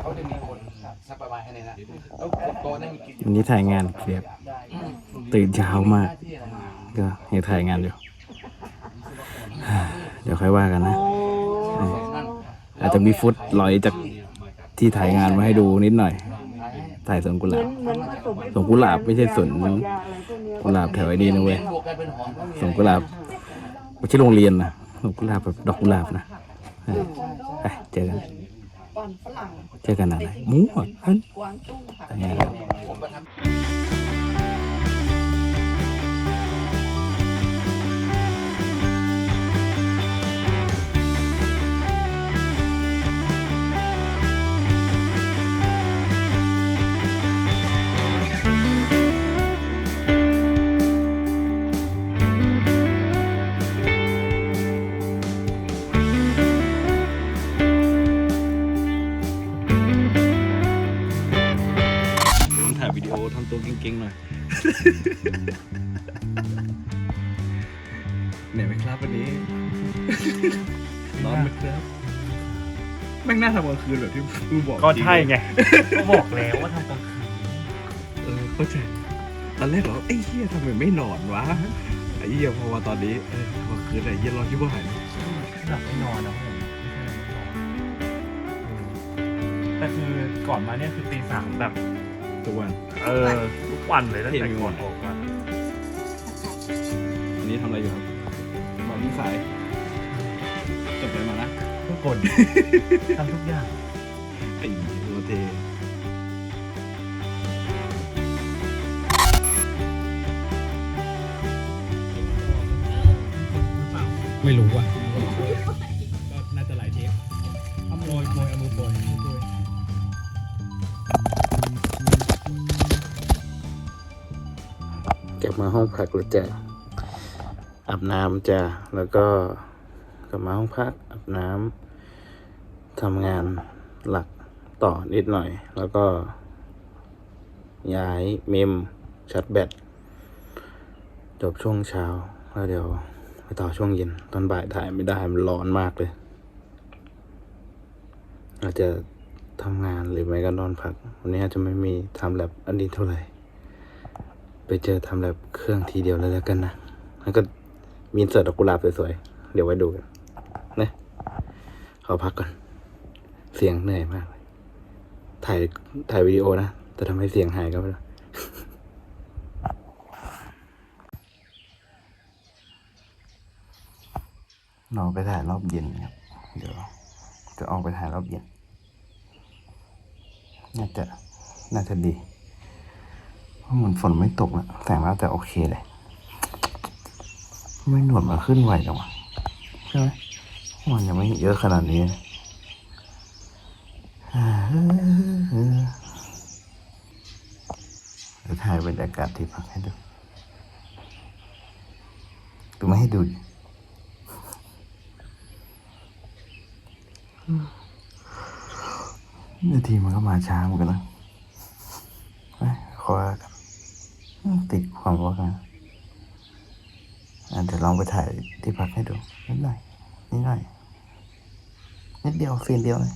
เขาจะมีคนสักประมาณแค่นี้นะแล้วโต๊ะนั่งกินวันนี้ถ่ายงานเคลียร์ตื่นเช้ามาก ก็ยังถ่ายงานอยู่เดี๋ยวค่อยว่ากันนะเอออาจจะมีฟุตลอยจากที่ถ่ายงานมาให้ดูนิดหน่อย ถ่ายสวนกุหลาบเหมือนผสมสวนกุหลาบไม่ใช่สวนยาอะไรพวกเนี้ยกุหลาบแถวไอ้นี่นะเว้ยบวกกันเป็นหอมก็มีสวนกุหลาบไม่ใช่โรงเรียนนะสวนกุหลาบแบบดอกกุหลาบนะเออไปเจอกันก่อนฝรั่ง เจอกันอะไรมั่วเอ้ยกวางตุ้งถ่ายงานแล้วผมก็ทำต้องถ่าย อทำตัวเก่งๆหน่อยเหนื่อยไหมครับวันนี้ร้อนไหมครับแม่งน่าทำกลางคืนแบบที่มึงบอกก็ใช่ไงก็บอกแล้วว่าทำกลางคืนเออเข้าใจตอนแรกเราไอ้เหี้ยทำไมไม่นอนวะไอ้เหี้ยพอมาตอนนี้เออพอคืนไอ้เหี้ยร้อนที่บ้านหลับไม่นอนนะผมไม่ใช่ไม่นอนแต่คือก่อนมาเนี่ยคือตีสามแบบ ทุกวัน เออทุกวันเลยตั้งแต่เห็นไหมก่อนออกมาวันนี้ทำอะไรอยู่ครับนอนที่สายจบไปมานะทุกคนทำทุกอย่างไอ้โรเทไม่รู้อะ ลับมาห้องพักแล้วจะอาบน้ำจ้ะแล้วก็กลับมาห้องพักอาบน้ำทำงานหลักต่อนิดหน่อย แล้วก็ ย้ายเมมชัดแบตจบช่วงเช้า แล้วเดี๋ยวไปต่อช่วงเย็น ตอนบ่ายถ่ายไม่ได้มันร้อนมากเลยอาจจะทำงานหรือไม่ก็นอนพัก วันนี้อาจจะไม่มีทำแลบอันนี้เท่าไหร่ ไปเจอทำแลบเครื่องทีเดียวเลยแล้วกันนะ แล้วก็มีเสิร์ตดอกกุหลาบสวยๆ เดี๋ยวไว้ดูกันนะขอพักก่อน เสียงเหนื่อยมากเลยถ่ายถ่ายวิดีโอนะ แต่ทำให้เสียงหายก็ไม่รู้เราไปถ่ายรอบเย็นครับ เดี๋ยว จะออกไปถ่ายรอบเย็น น่าจะ น่าจะดี เหมือนฝนไม่ตกแล้วแสงแล้วแต่โอเคเลยไม่หนวดมาขึ้นไหวจังวะใช่ไหมมันยังไม่เยอะขนาดนี้เดี๋ยวถ่ายบรรยากาศที่พักให้ดูดูไม่ให้ดูนาทีมันก็มาช้าเหมือนกันนะไปขอกันอืม ติดความว่ากันเดี๋ยวลองไปถ่ายที่พักให้ดูนิดหน่อยนิดหน่อยนิดเดียวฟินเดียวเลย